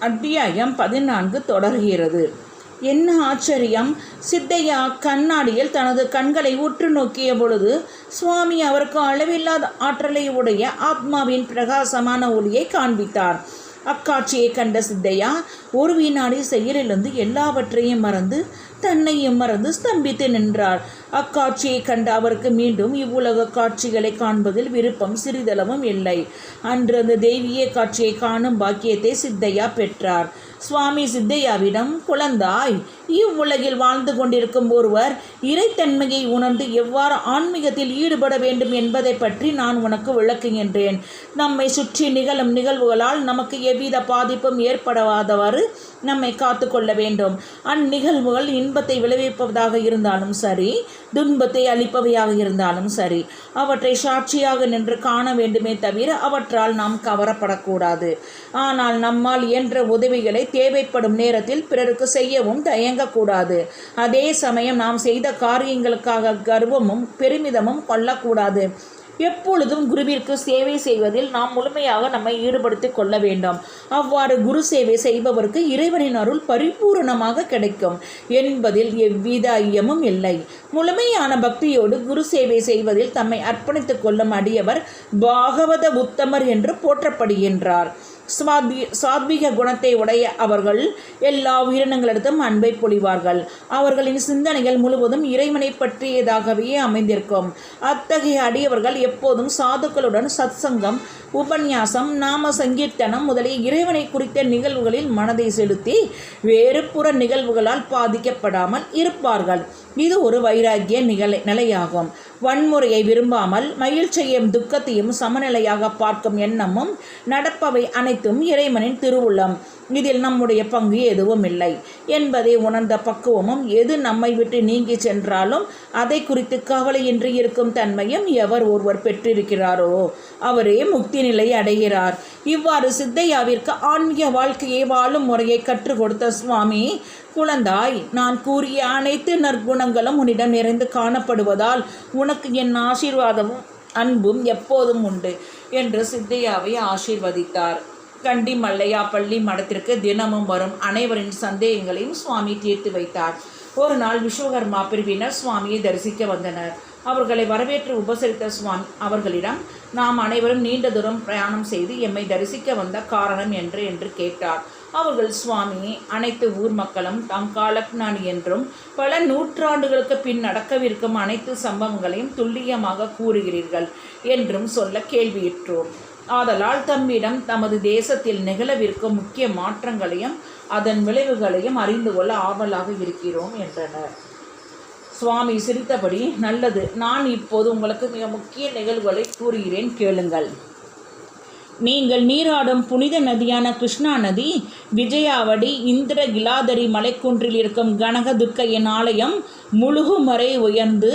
அத்தியாயம் பதினான்கு தொடர்கிறது. என்ன ஆச்சரியம்? சித்தையா கண்ணாடியில் தனது கண்களை உற்று நோக்கிய பொழுது சுவாமி அவருக்கு அளவில்லாத ஆற்றலை உடைய ஆத்மாவின் பிரகாசமான ஒளியை காண்பித்தார். அக்காட்சியை கண்ட சித்தையா ஒரு வினாடி செயலிலிருந்து எல்லாவற்றையும் மறந்து தன்னையும் மறந்து ஸ்தம்பித்து நின்றார் அக்காட்சியை கண்ட அவருக்கு மீண்டும் இவ்வுலக காட்சிகளை காண்பதில் விருப்பம் சிறிதளவும் இல்லை. அன்று அந்த தெய்வீக காட்சியை காணும் பாக்கியத்தை சித்தையா பெற்றார். சுவாமி சித்தையாவிடம் குழந்தாய் இவ்வுலகில் வாழ்ந்து கொண்டிருக்கும் ஒருவர் இறைத்தன்மையை உணர்ந்து எவ்வாறு ஆன்மீகத்தில் ஈடுபட வேண்டும் என்பதை பற்றி நான் உனக்கு விளக்குகின்றேன். நம்மை சுற்றி நிகழும் நிகழ்வுகளால் நமக்கு எவ்வித பாதிப்பும் ஏற்படாதவாறு நம்மை காத்து கொள்ள வேண்டும். அந்நிகழ்வுகள் இன்பத்தை விளைவிப்பதாக இருந்தாலும் சரி துன்பத்தை அளிப்பவையாக இருந்தாலும் சரி அவற்றை சாட்சியாக நின்று காண வேண்டுமே தவிர அவற்றால் நாம் கவரப்படக்கூடாது. ஆனால் நம்மால் இயன்ற உதவிகளை தேவைப்படும் நேரத்தில் பிறருக்கு செய்யவும் தயங்கக்கூடாது. அதே சமயம் நாம் செய்த காரியங்களுக்காக கர்வமும் பெருமிதமும் கொள்ளக்கூடாது. எப்பொழுதும் குருவிற்கு சேவை செய்வதில் நாம் முழுமையாக நம்மை ஈடுபடுத்தி கொள்ள வேண்டும். அவ்வாறு குரு சேவை செய்பவருக்கு இறைவனின் அருள் பரிபூரணமாக கிடைக்கும் என்பதில் எவ்வித ஐயமும் இல்லை. முழுமையான பக்தியோடு குரு சேவை செய்வதில் தம்மை அர்ப்பணித்துக் கொள்ளும் அடியவர் பாகவத உத்தமர் என்று போற்றப்படுகின்றார். சாத்வி சாத்விக குணத்தை உடைய அவர்கள் எல்லா உயிரினங்களிடத்தும் அன்பை பொழிவார்கள். அவர்களின் சிந்தனைகள் முழுவதும் இறைவனை பற்றியதாகவே அமைந்திருக்கும். அத்தகைய அடியவர்கள் எப்போதும் சாதுக்களுடன் சத்சங்கம் உபன்யாசம் நாம சங்கீர்த்தனம் முதலிய இறைவனை குறித்த நிகழ்வுகளில் மனதை செலுத்தி வேறு புற நிகழ்வுகளால் பாதிக்கப்படாமல் இருப்பார்கள். இது ஒரு வைராகிய நிகழ நிலையாகும். வன்முறையை விரும்பாமல் மகிழ்ச்சியையும் துக்கத்தையும் சமநிலையாக பார்க்கும் எண்ணமும் நடப்பவை அனைத்தும் இறைவனின் திருவுள்ளம் இதில் நம்முடைய பங்கு எதுவும் இல்லை. என்பதை உணர்ந்த பக்குவமும் எது நம்மை விட்டு நீங்கி சென்றாலும் அதை குறித்து கவலையின்றி இருக்கும் தன்மையும் எவர் ஒருவர் பெற்றிருக்கிறாரோ? அவரே முக்தி நிலை அடைகிறார். இவ்வாறு சித்தையாவிற்கு ஆன்மீக வாழ்க்கையை வாழும் முறையை கற்றுக் கொடுத்த சுவாமி குழந்தாய் நான் கூறிய அனைத்து நற்குணங்களும் உன்னிடம் நிறைந்து காணப்படுவதால் உனக்கு என் ஆசீர்வாதமும் அன்பும் எப்போதும் உண்டு என்று சித்தையாவை ஆசீர்வதித்தார். கண்டி மல்லையா பள்ளி மடத்திற்கு தினமும் வரும் அனைவரின் சந்தேகங்களையும் சுவாமி தீர்த்து வைத்தார். ஒரு நாள் விஸ்வகர்மா பிரிவினர் சுவாமியை தரிசிக்க வந்தனர். அவர்களை வரவேற்று உபசரித்த சுவாமி அவர்களிடம் நாம் அனைவரும் நீண்ட தூரம் பிரயாணம் செய்து எம்மை தரிசிக்க வந்த காரணம் என்று என்று கேட்டார். அவர்கள் சுவாமி அனைத்து ஊர் மக்களும் தாம் காலக்னான் என்றும் பல நூற்றாண்டுகளுக்கு பின் நடக்கவிருக்கும் அனைத்து சம்பவங்களையும் துல்லியமாக கூறுகிறீர்கள் என்றும் சொல்ல கேள்வியிற்றோம் ஆதலால் தம்மிடம் தமது தேசத்தில் நிகழவிருக்கும் முக்கிய மாற்றங்களையும் அதன் விளைவுகளையும் அறிந்து கொள்ள ஆவலாக இருக்கிறோம் என்றனர். சுவாமி சிரித்தபடி நல்லது நான் இப்போது உங்களுக்கு மிக முக்கிய நிகழ்வுகளை கூறுகிறேன் கேளுங்கள். நீங்கள் நீராடும் புனித நதியான கிருஷ்ணா நதி விஜயாவடி இந்திர கிலாதரி மலைக்குன்றில் இருக்கும் கனகதுர்க்கையின் ஆலயம் முழுகும் வரை உயர்ந்து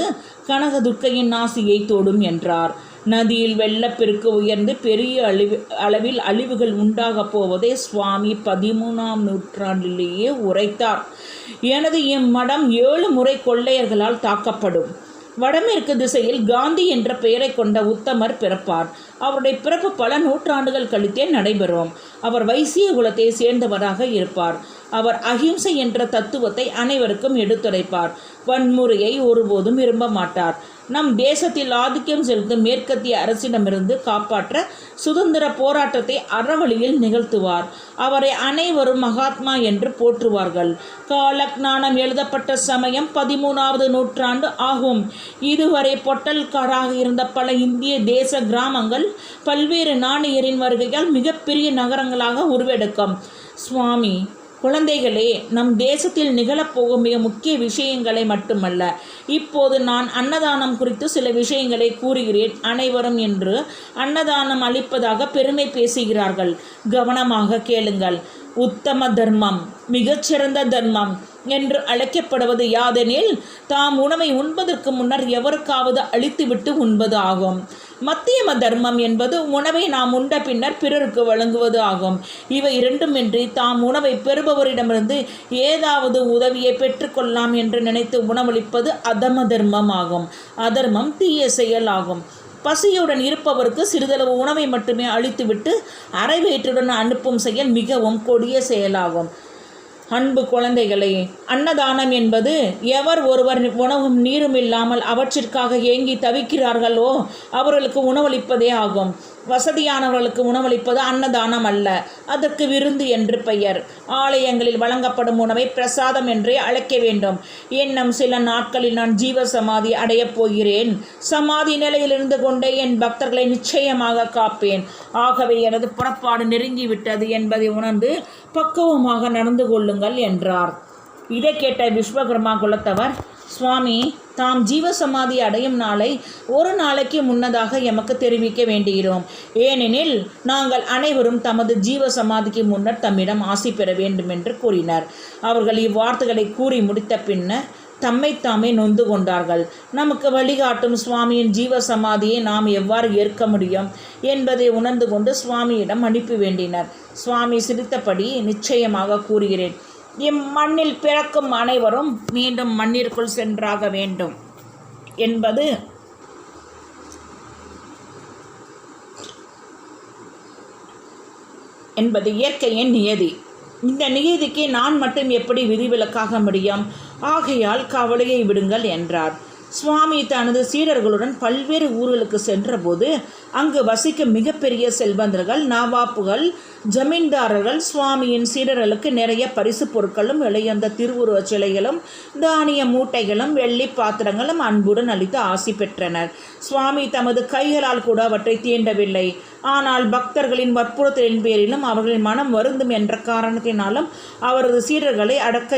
கனகதுர்க்கையின் நாசியை தோடும் என்றார். நதியில் வெள்ளப்பெருக்கு உயர்ந்து பெரிய அழிவு அளவில் அழிவுகள் உண்டாகப் போவதை சுவாமி பதிமூணாம் நூற்றாண்டிலேயே உரைத்தார். எனது இம்மடம் ஏழு முறை கொள்ளையர்களால் தாக்கப்படும். வடமேற்கு திசையில் காந்தி என்ற பெயரை கொண்ட உத்தமர் பிறப்பார். அவருடைய பிறப்பு பல நூற்றாண்டுகள் கழித்தே நடைபெறும். அவர் வைசிய குலத்தை சேர்ந்தவராக இருப்பார். அவர் அகிம்சை என்ற தத்துவத்தை அனைவருக்கும் எடுத்துரைப்பார். வன்முறையை ஒருபோதும் விரும்ப மாட்டார். நம் தேசத்தில் ஆதிக்கம் செலுத்தும் மேற்கத்திய அரசிடமிருந்து காப்பாற்ற சுதந்திர போராட்டத்தை அறவழியில் நிகழ்த்துவார். அவரை அனைவரும் மகாத்மா என்று போற்றுவார்கள். காலக்ஞானம் எழுதப்பட்ட சமயம் பதிமூணாவது நூற்றாண்டு ஆகும். இதுவரை பொட்டல்காராக இருந்த பல இந்திய தேச கிராமங்கள் பல்வேறு நாணயரின் வருகையால் மிகப்பெரிய நகரங்களாக உருவெடுக்கும். சுவாமி குழந்தைகளே நம் தேசத்தில் நிகழப்போகும் மிக முக்கிய விஷயங்களை மட்டுமல்ல. இப்போது நான் அன்னதானம் குறித்து சில விஷயங்களை கூறுகிறேன். அனைவரும் என்று அன்னதானம் அளிப்பதாக பெருமை பேசுகிறார்கள். கவனமாக கேளுங்கள். உத்தம தர்மம் மிகச்சிறந்த தர்மம் என்று அழைக்கப்படுவது யாதெனில் தாம் உணவை உண்பதற்கு முன்னர் எவருக்காவது அழித்துவிட்டு உண்பது ஆகும். மத்தியம தர்மம் என்பது உணவை நாம் உண்ட பின்னர் பிறருக்கு வழங்குவது ஆகும். இவை இரண்டுமின்றி தாம் உணவை பெறுபவரிடமிருந்து ஏதாவது உதவியை பெற்றுக்கொள்ளலாம் என்று நினைத்து உணவளிப்பது அதம தர்மம் ஆகும். அதர்மம் தீய செயல் ஆகும். பசியுடன் இருப்பவருக்கு சிறிதளவு உணவை மட்டுமே அளித்துவிட்டு அரைவயிற்றுடன் அனுப்பும் செயல் மிகவும் கொடிய செயலாகும். அன்பு குழந்தைகளே அன்னதானம் என்பது எவர் ஒருவர் உணவும் நீரும் இல்லாமல் அவற்றிற்காக ஏங்கி தவிக்கிறார்களோ அவர்களுக்கு உணவளிப்பதே ஆகும். வசதியானவர்களுக்கு உணவளிப்பது அன்னதானம் அல்ல. அதற்கு விருந்து என்று பெயர். ஆலயங்களில் வழங்கப்படும் உணவை பிரசாதம் என்றே அழைக்க வேண்டும். இன்னும் சில நாட்களில் நான் ஜீவ சமாதி அடையப் போகிறேன். சமாதி நிலையிலிருந்து கொண்டே என் பக்தர்களை நிச்சயமாக காப்பேன். ஆகவே எனது புறப்பாடு நெருங்கிவிட்டது என்பதை உணர்ந்து பக்குவமாக நடந்து கொள்ளுங்கள் என்றார். இதை கேட்ட விஸ்வகர்மா குலத்தவர் சுவாமி தாம் ஜீவசமாதி அடையும் நாளை ஒரு நாளைக்கு முன்னதாக எமக்கு தெரிவிக்க வேண்டுகிறோம். ஏனெனில் நாங்கள் அனைவரும் தமது ஜீவ சமாதிக்கு முன்னர் தம்மிடம் ஆசி பெற வேண்டும் என்று கூறினர். அவர்கள் இவ்வார்த்தைகளை கூறி முடித்த பின்னர் தம்மைத்தாமே நொந்து கொண்டார்கள். நமக்கு வழிகாட்டும் சுவாமியின் ஜீவ சமாதியை நாம் எவ்வாறு ஏற்க முடியும் என்பதை உணர்ந்து கொண்டு சுவாமியிடம் அனுப்பி வேண்டினர். சுவாமி சிரித்தபடி நிச்சயமாக கூறுகிறேன். இம்மண்ணில் பிறக்கும் அனைவரும் மீண்டும் மண்ணிற்குள் சென்றாக வேண்டும். என்பது என்பது இயற்கையின் நியதி. இந்த நியதிக்கு நான் மட்டும் எப்படி விதிவிலக்காக முடியும்? ஆகையால் கவலையை விடுங்கள் என்றார். சுவாமி தனது சீடர்களுடன் பல்வேறு ஊர்களுக்கு சென்றபோது அங்கு வசிக்கும் மிகப்பெரிய செல்வந்தர்கள் நவாப்புகள் ஜமீன்தாரர்கள் சுவாமியின் சீடர்களுக்கு நிறைய பரிசு பொருட்களும் இளையந்த திருவுருவச் சிலைகளும் தானிய மூட்டைகளும் வெள்ளி பாத்திரங்களும் அன்புடன் அளித்து ஆசி பெற்றனர். சுவாமி தமது கைகளால் கூட அவற்றை தீண்டவில்லை. ஆனால் பக்தர்களின் வற்புறுத்தலின் பேரிலும் அவர்களின் மனம் வருந்தும் என்ற காரணத்தினாலும் அவரது சீடர்களை அடக்க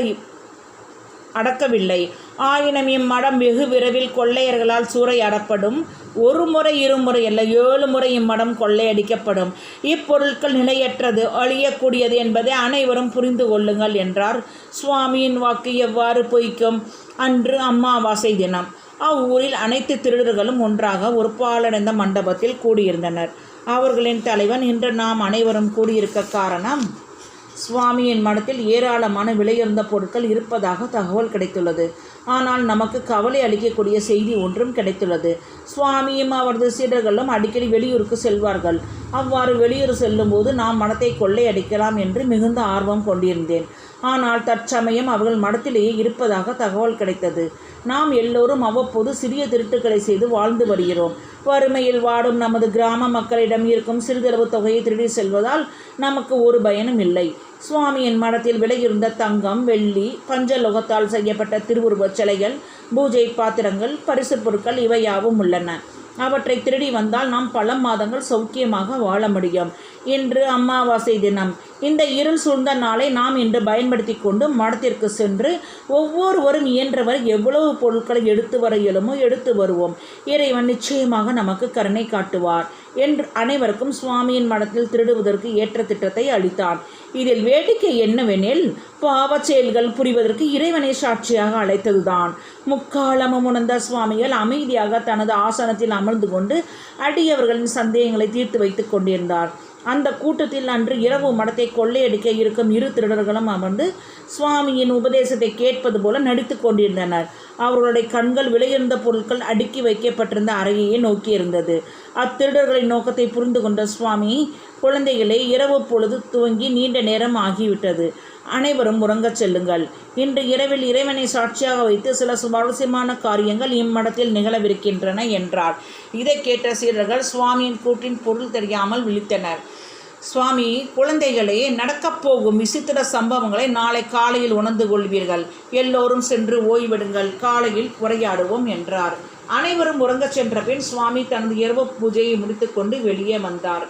அடக்கவில்லை. ஆயினும் இம்மடம் வெகு விரைவில் கொள்ளையர்களால் சூறையாடப்படும். ஒரு முறை இருமுறை அல்ல ஏழு முறை இம்மடம் கொள்ளையடிக்கப்படும். இப்பொருட்கள் நிலையற்றது அழியக்கூடியது என்பதை அனைவரும் புரிந்து கொள்ளுங்கள் என்றார். சுவாமியின் வாக்கு எவ்வாறு பொய்க்கும்? அன்று அம்மாவாசை தினம். அவ்வூரில் அனைத்து திருடர்களும் ஒன்றாக ஒரு பாலடைந்த மண்டபத்தில் கூடியிருந்தனர். அவர்களின் தலைவன் இன்று நாம் அனைவரும் கூடியிருக்க காரணம்? சுவாமியின் மனத்தில் ஏராளமான விலையுறந்த பொருட்கள் இருப்பதாக தகவல் கிடைத்துள்ளது. ஆனால் நமக்கு கவலை அளிக்கக்கூடிய செய்தி ஒன்றும் கிடைத்துள்ளது. சுவாமியும் அவரது சீடர்களும் அடிக்கடி வெளியூருக்கு செல்வார்கள். அவ்வாறு வெளியூர் செல்லும்போது நாம் மனத்தை கொள்ளையடிக்கலாம் என்று மிகுந்த ஆர்வம் கொண்டிருந்தேன். ஆனால் தற்சமயம் அவர்கள் மடத்திலேயே இருப்பதாக தகவல் கிடைத்தது. நாம் எல்லோரும் அவ்வப்போது சிறிய திருட்டுக்களை செய்து வாழ்ந்து வருகிறோம். வறுமையில் வாடும் நமது கிராம மக்களிடம் இருக்கும் சிறிதளவு தொகையை திருடி செல்வதால் நமக்கு ஒரு பயனும் இல்லை. சுவாமியின் மடத்தில் விலையிருந்த தங்கம் வெள்ளி பஞ்சலோகத்தால் செய்யப்பட்ட திருவுருவச் சிலைகள் பூஜை பாத்திரங்கள் பரிசு பொருட்கள் இவையாவும் உள்ளன. அவற்றை திருடி வந்தால் நாம் பல மாதங்கள் சௌக்கியமாக வாழ முடியும். இன்று அமாவாசை தினம். இந்த இருள் சூழ்ந்த நாளை நாம் இன்று பயன்படுத்தி கொண்டு மடத்திற்கு சென்று ஒவ்வொருவரும் இயன்றவர் எவ்வளவு பொருட்களை எடுத்து வர இயலுமோ எடுத்து வருவோம். இறைவன் நிச்சயமாக நமக்கு கருணை காட்டுவார். என்று அனைவருக்கும் சுவாமியின் மடத்தில் திருடுவதற்கு ஏற்ற திட்டத்தை அளித்தான். இதில் வேடிக்கை என்னவெனில் பாவ செயல்கள் புரிவதற்கு இறைவனை சாட்சியாக அழைத்ததுதான். முக்காலமும் உணர்ந்த சுவாமிகள் அமைதியாக தனது ஆசனத்தில் அமர்ந்து கொண்டு அடியவர்களின் சந்தேகங்களை தீர்த்து வைத்துக் கொண்டிருந்தார். அந்த கூட்டத்தில் அன்று இரவு மடத்தை கொள்ளையடிக்க இருக்கும் இரு திருடர்களும் அமர்ந்து சுவாமியின் உபதேசத்தை கேட்பது போல நடித்து கொண்டிருந்தனர். அவர்களுடைய கண்கள் விலையுறந்த பொருட்கள் அடுக்கி வைக்கப்பட்டிருந்த அறையையே நோக்கியிருந்தது. அத்திருடர்களின் நோக்கத்தை புரிந்து கொண்ட சுவாமி குழந்தைகளே இரவு பொழுது துவங்கி நீண்ட நேரம் ஆகிவிட்டது. அனைவரும் உறங்கச் செல்லுங்கள். இன்று இரவில் இறைவனை சாட்சியாக வைத்து சில சுவாரஸ்யமான காரியங்கள் இம்மடத்தில் நிகழவிருக்கின்றன என்றார். இதை கேட்ட சீடர்கள் சுவாமியின் கூட்டின் பொருள் தெரியாமல் விழித்தனர். சுவாமி குழந்தைகளே நடக்கப் போகும் விசித்திர சம்பவங்களை நாளை காலையில் உணர்ந்து கொள்வீர்கள். எல்லோரும் சென்று ஓய்வெடுங்கள். காலையில் உரையாடுவோம் என்றார். அனைவரும் உறங்கச் சென்ற பின் சுவாமி தனது இரவு பூஜையை முடித்துக்கொண்டு வெளியே வந்தார்.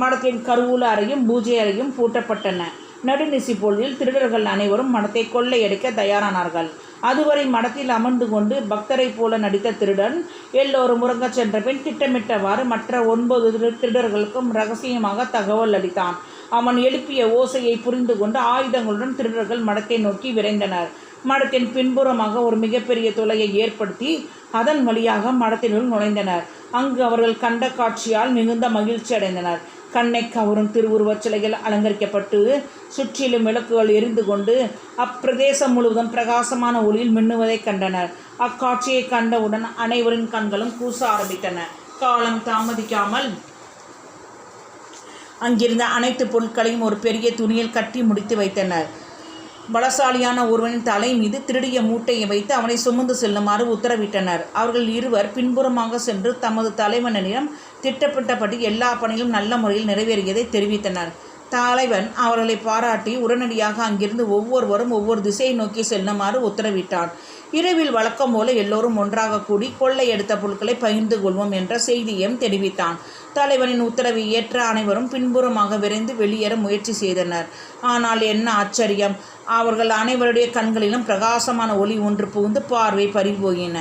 மடத்தின் கருவூல அறையும் பூஜை அறையும் பூட்டப்பட்டன. நடுநிசி பொழுதில் திருடர்கள் அனைவரும் மடத்தை கொள்ளையடிக்க தயாரானார்கள். அதுவரை மடத்தில் அமர்ந்து கொண்டு பக்தரைப் போல நடித்த திருடன் எல்லோரும் உறங்கச் சென்ற பின் திட்டமிட்டவாறு மற்ற ஒன்பது திருடர்களுக்கும் ரகசியமாக தகவல் அளித்தான். அவன் எழுப்பிய ஓசையை புரிந்து கொண்டு ஆயுதங்களுடன் திருடர்கள் மடத்தை நோக்கி விரைந்தனர். மடத்தின் பின்புறமாக ஒரு மிகப்பெரிய துளையை ஏற்படுத்தி அதன் வழியாக மடத்தினுள் நுழைந்தனர். அங்கு அவர்கள் கண்ட காட்சியால் மிகுந்த மகிழ்ச்சி அடைந்தனர் கண்ணை கவரும் திருவுருவச் சிலைகள் அலங்கரிக்கப்பட்டு சுற்றிலும் விளக்குகள் எரிந்து கொண்டு அப்பிரதேசம் முழுவதும் பிரகாசமான ஒளியில் மின்னுவதைக் கண்டனர். அக்காட்சியை கண்டவுடன் அனைவரின் கண்களும் கூச ஆரம்பித்தன. காலம் தாமதிக்காமல் அங்கிருந்த அனைத்து பொருட்களையும் ஒரு பெரிய துணியில் கட்டி முடித்து வைத்தனர். பலசாலியான ஒருவனின் தலை மீது திருடிய மூட்டையை வைத்து அவனை சுமந்து செல்லுமாறு உத்தரவிட்டனர். அவர்கள் இருவர் பின்புறமாக சென்று தமது தலைவனிடம் திட்டப்பட்டபடி எல்லா பணிகளும் நல்ல முறையில் நிறைவேறியதை தெரிவித்தனர். தலைவன் அவர்களை பாராட்டி உடனடியாக அங்கிருந்து ஒவ்வொருவரும் ஒவ்வொரு திசையை நோக்கி செல்லுமாறு உத்தரவிட்டான். இரவில் வழக்கம் போல எல்லோரும் ஒன்றாக கூடி கொள்ளையெடுத்த பொருட்களை பகிர்ந்து கொள்வோம் என்ற செய்தியையும் தெரிவித்தான். தலைவனின் உத்தரவை ஏற்ற அனைவரும் பின்புறமாக விரைந்து வெளியேற முயற்சி செய்தனர். ஆனால் என்ன ஆச்சரியம்! அவர்கள் அனைவருடைய கண்களிலும் பிரகாசமான ஒளி ஒன்று புகுந்து பார்வை பறிபோயின.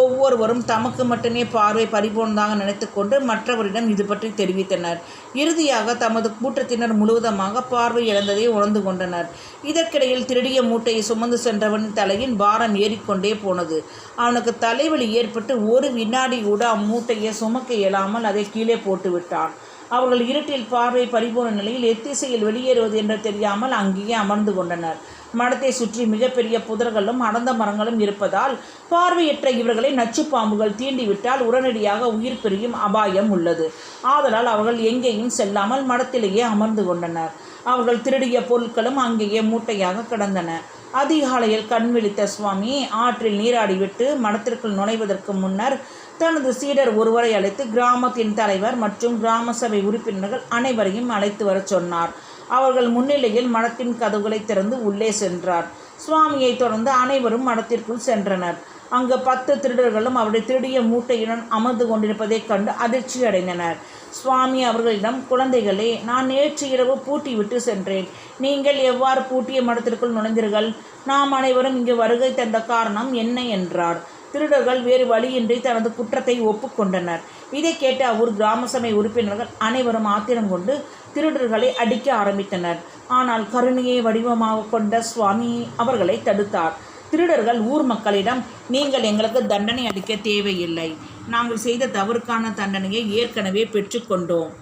ஒவ்வொருவரும் தமக்கு மட்டுமே பார்வை பறிபோனதாக நினைத்துக்கொண்டு மற்றவரிடம் இது பற்றி தெரிவித்தனர். இறுதியாக தமது கூட்டத்தினர் முழுவதுமாக பார்வை இழந்ததை உணர்ந்து கொண்டனர். இதற்கிடையில் திருடிய மூட்டையை சுமந்து சென்றவன் தலையின் பாரம் ஏறிக்கொண்டே போனது. அவனுக்கு தலைவலி ஏற்பட்டு ஒரு வினாடி கூட அம்மூட்டையை சுமக்க இயலாமல் அதை கீழே போட்டு விட்டான். அவர்கள் இருட்டில் பார்வை பறிபோன நிலையில் எத்திசையில் வெளியேறுவது என்று தெரியாமல் அங்கேயே அமர்ந்து கொண்டனர். மடத்தை சுற்றி மிகப்பெரிய புதர்களும் அடர்ந்த மரங்களும் இருப்பதால் பார்வையற்ற இவர்களை நச்சு பாம்புகள் தீண்டிவிட்டால் உடனடியாக உயிர் பிரியும் அபாயம் உள்ளது. ஆதலால் அவர்கள் எங்கேயும் செல்லாமல் மடத்திலேயே அமர்ந்து கொண்டனர். அவர்கள் திருடிய பொருட்களும் அங்கேயே மூட்டையாக கிடந்தன. அதிகாலையில் கண் விழித்த சுவாமி ஆற்றில் நீராடிவிட்டு மடத்திற்குள் நுழைவதற்கு முன்னர் தனது சீடர் ஒருவரை அழைத்து கிராமத்தின் தலைவர் மற்றும் கிராம சபை உறுப்பினர்கள் அனைவரையும் அழைத்து வரச் சொன்னார். அவர்கள் முன்னிலையில் மடத்தின் கதவுகளை திறந்து உள்ளே சென்றார். சுவாமியை தொடர்ந்து அனைவரும் மடத்திற்குள் சென்றனர். அங்கு பத்து திருடர்களும் அவருடைய திருடிய மூட்டையுடன் அமர்ந்து கொண்டிருப்பதைக் கண்டு அதிர்ச்சி அடைந்தனர். சுவாமி அவர்களிடம் குழந்தைகளே நான் நேற்று இரவு பூட்டி விட்டு சென்றேன். நீங்கள் எவ்வாறு பூட்டிய மடத்திற்குள் நுழைந்தீர்கள்? நாம் அனைவரும் இங்கு வருகை தந்த காரணம் என்ன? என்றார். திருடர்கள் வேறு வழியின்றி தனது குற்றத்தை ஒப்புக்கொண்டனர். இதை கேட்டு அவ்வூர் கிராம சபை உறுப்பினர்கள் அனைவரும் ஆத்திரம் கொண்டு திருடர்களை அடிக்க ஆரம்பித்தனர். ஆனால் கருணையை வடிவமாக கொண்ட சுவாமி அவர்களை தடுத்தார். திருடர்கள் ஊர் மக்களிடம் நீங்கள் எங்களுக்கு தண்டனை அளிக்க தேவையில்லை. நாங்கள் செய்த தவறுக்கான தண்டனையை ஏற்கனவே பெற்றுக்கொண்டோம்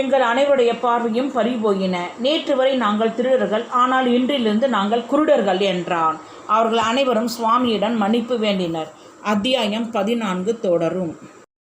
எங்கள் அனைவருடைய பார்வையும் பறிபோயின. நேற்று வரை நாங்கள் திருடர்கள் ஆனால் இன்றிலிருந்து நாங்கள் குருடர்கள் என்றான். அவர்கள் அனைவரும் சுவாமியிடம் மன்னிப்பு வேண்டினர். அத்தியாயம் பதினான்கு தொடரும்.